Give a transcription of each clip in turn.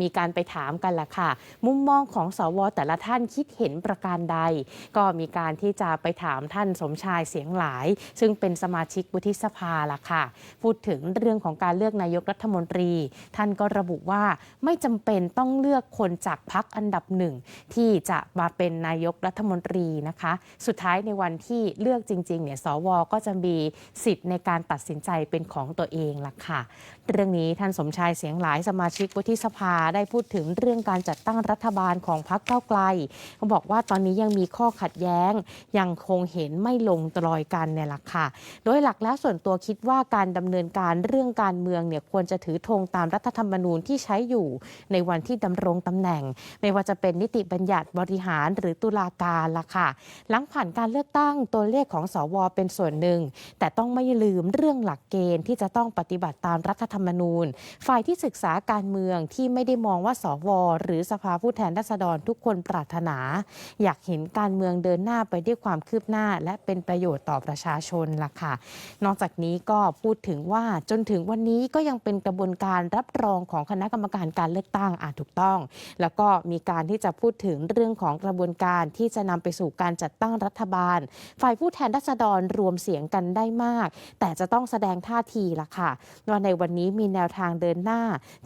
มีการไปถามกันแหละค่ะ มุมมองของสวแต่ละท่านคิดเห็นประการใด ก็มีการที่จะไปถามท่านสมชายเสียงหลาย ซึ่งเป็นสมาชิกวุฒิสภาล่ะค่ะ พูดถึงเรื่องของการเลือกนายกรัฐมนตรี ท่านก็ระบุว่าไม่จำเป็นต้องเลือกคนจากพักอันดับหนึ่งที่จะมาเป็นนายกรัฐมนตรีนะคะ สุดท้ายในวันที่เลือกจริงๆเนี่ยสวก็จะมีสิทธิ์ในการตัดสินใจเป็นของตัวเองล่ะค่ะ เรื่องนี้ท่านสมชายเสียงหลายสมาชิกวุฒิสภาได้พูดถึงเรื่องการจัดตั้งรัฐบาลของพรรคเก้าไกลเขาบอกว่าตอนนี้ยังมีข้อขัดแย้ง ยังคงเห็นไม่ลงตรอยกันเนี่ยละค่ะ โดยหลักแล้วส่วนตัวคิดว่าการดำเนินการเรื่องการเมืองเนี่ยควรจะถือธงตามรัฐธรรมนูญที่ใช้อยู่ในวันที่ดำรงตำแหน่ง ไม่ว่าจะเป็นนิติบัญญัติบริหารหรือตุลาการล่ะค่ะ หลังผ่านการเลือกตั้งตัวเลขของสวเป็นส่วนหนึ่ง แต่ต้องไม่ลืมเรื่องหลักเกณฑ์ที่จะต้องปฏิบัติตามรัฐธรรมนูญ ฝ่ายที่ศึกษาการเมืองที่ไม่ได้มองว่าสวหรือสภาผู้แทนราษฎรทุกคนปรารถนา อยากเห็นการเมืองเดินหน้าไปด้วยความคืบหน้า และเป็นประโยชน์ต่อประชาชนล่ะค่ะ นอกจากนี้ก็พูดถึงว่าจนถึงวันนี้ก็ยังเป็นกระบวนการรับรองของคณะกรรมการการเลือกตั้งอาจถูกต้อง แล้วก็มีการที่จะพูดถึงเรื่องของกระบวนการที่จะนำไปสู่การจัดตั้งรัฐบาล ฝ่ายผู้แทนราษฎรรวมเสียงกันได้มาก แต่จะต้องแสดงท่าทีล่ะค่ะว่าในวันนี้มีแนวทางเดินหน้า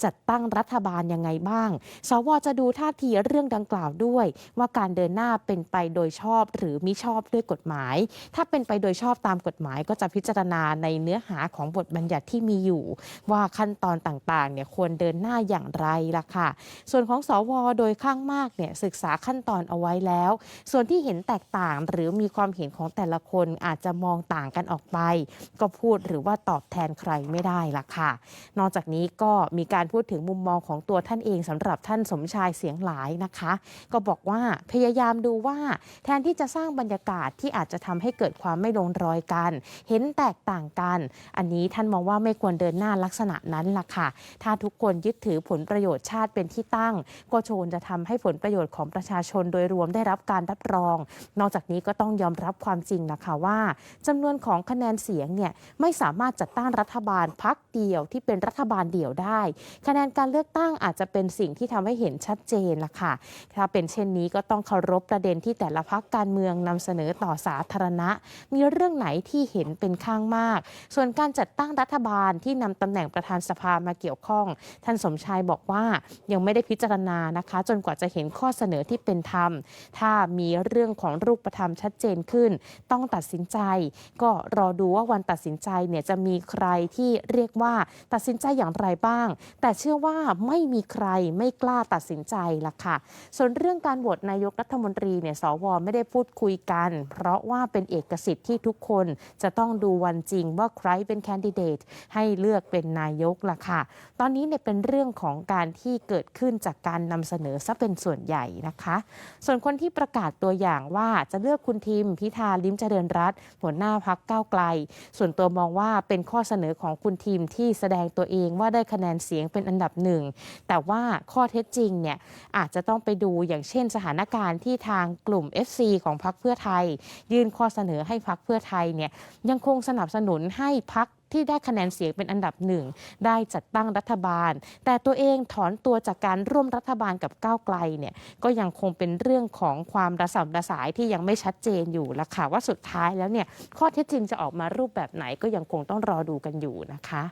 จัดตั้งรัฐบาลยังไงบ้าง สวจะดูท่าทีเรื่องดังกล่าวด้วย ว่าการเดินหน้าเป็นไปโดยชอบหรือมิชอบด้วยกฎหมาย ถ้าเป็นไปโดยชอบตามกฎหมายก็จะพิจารณาในเนื้อหาของบทบัญญัติที่มีอยู่ ว่าขั้นตอนต่างๆเนี่ยควรเดินหน้าอย่างไรล่ะค่ะ ส่วนของสวโดยข้างมากเนี่ยศึกษาขั้นตอนเอาไว้แล้ว ส่วนที่เห็นแตกต่างหรือมีความเห็นของแต่ละคนอาจจะมองต่างกันออกไป ก็พูดหรือว่าตอบแทนใครไม่ได้ล่ะค่ะ นอกจากนี้ก็มีการพูดถึงมุมมองของตัวท่านเองสำหรับท่านสมชายเสียงหลายนะคะ ก็บอกว่าพยายามดูว่าแทนที่จะสร้างบรรยากาศที่อาจจะทำให้เกิดความไม่ลงรอยกัน เห็นแตกต่างกัน อันนี้ท่านมองว่าไม่ควรเดินหน้าลักษณะนั้นล่ะค่ะ ถ้าทุกคนยึดถือผลประโยชน์ชาติเป็นที่ตั้ง ก็โชนจะทำให้ผลประโยชน์ของประชาชนโดยรวมได้รับการรับรอง นอกจากนี้ก็ต้องยอมรับความจริงนะคะว่าจำนวนของคะแนนเสียงเนี่ยไม่สามารถจัดตั้งรัฐบาลพักเดียวที่เป็นรัฐบาลเดี่ยวได้ คะแนนการเลือกตั้งอาจจะเป็นสิ่งที่ทำให้เห็นชัดเจนละค่ะ ถ้าเป็นเช่นนี้ก็ต้องเคารพประเด็นที่แต่ละพักการเมืองนำเสนอต่อสาธารณะ มีเรื่องไหนที่เห็นเป็นข้างมาก ส่วนการจัดตั้งรัฐบาลที่นำตำแหน่งประธานสภามาเกี่ยวข้อง ท่านสมชายบอกว่ายังไม่ได้พิจารณานะคะ จนกว่าจะเห็นข้อเสนอที่เป็นธรรม ถ้ามีเรื่องของรูปธรรมชัดเจนขึ้น ต้องตัดสินใจ ก็รอดูว่าวันตัดสินใจเนี่ยจะมีใครที่เรียกว่าตัดสินใจอย่างไรบ้าง แต่เชื่อว่าไม่มีใครไม่กล้าตัดสินใจล่ะค่ะ ส่วนเรื่องการโหวตนายกรัฐมนตรีเนี่ยสวไม่ได้พูดคุยกัน เพราะว่าเป็นเอกสิทธิ์ที่ทุกคนจะต้องดูวันจริงว่าใครเป็นแคนดิเดตให้เลือกเป็นนายกล่ะค่ะ ตอนนี้เนี่ยเป็นเรื่องของการที่เกิดขึ้นจากการนำเสนอซะเป็นส่วนใหญ่นะคะ ส่วนคนที่ประกาศตัวอย่างว่าจะเลือกคุณทิมพิธาลิมเจริญรัตหัวหน้าพักก้าวไกล ส่วนตัวมองว่าเป็นข้อเสนอของคุณทิมที่แสดงตัวเองว่าได้คะแนนเสียงเป็นอันดับหนึ่งแต่แต่ว่าข้อเท็จจริงเนี่ยอาจจะต้องไปดูอย่างเช่นสถานการณ์ที่ทางกลุ่ม FC ของพรรคเพื่อไทย ยื่นข้อเสนอให้พรรคเพื่อไทยเนี่ยยังคงสนับสนุนให้พรรคที่ได้คะแนนเสียงเป็นอันดับหนึ่ง ได้จัดตั้งรัฐบาล แต่ตัวเองถอนตัวจากการร่วมรัฐบาลกับก้าวไกลเนี่ยก็ยังคงเป็นเรื่องของความระสำระสายที่ยังไม่ชัดเจนอยู่ละค่ะว่าสุดท้ายแล้วเนี่ยข้อเท็จจริงจะออกมารูปแบบไหนก็ยังคงต้องรอดูกันอยู่นะคะ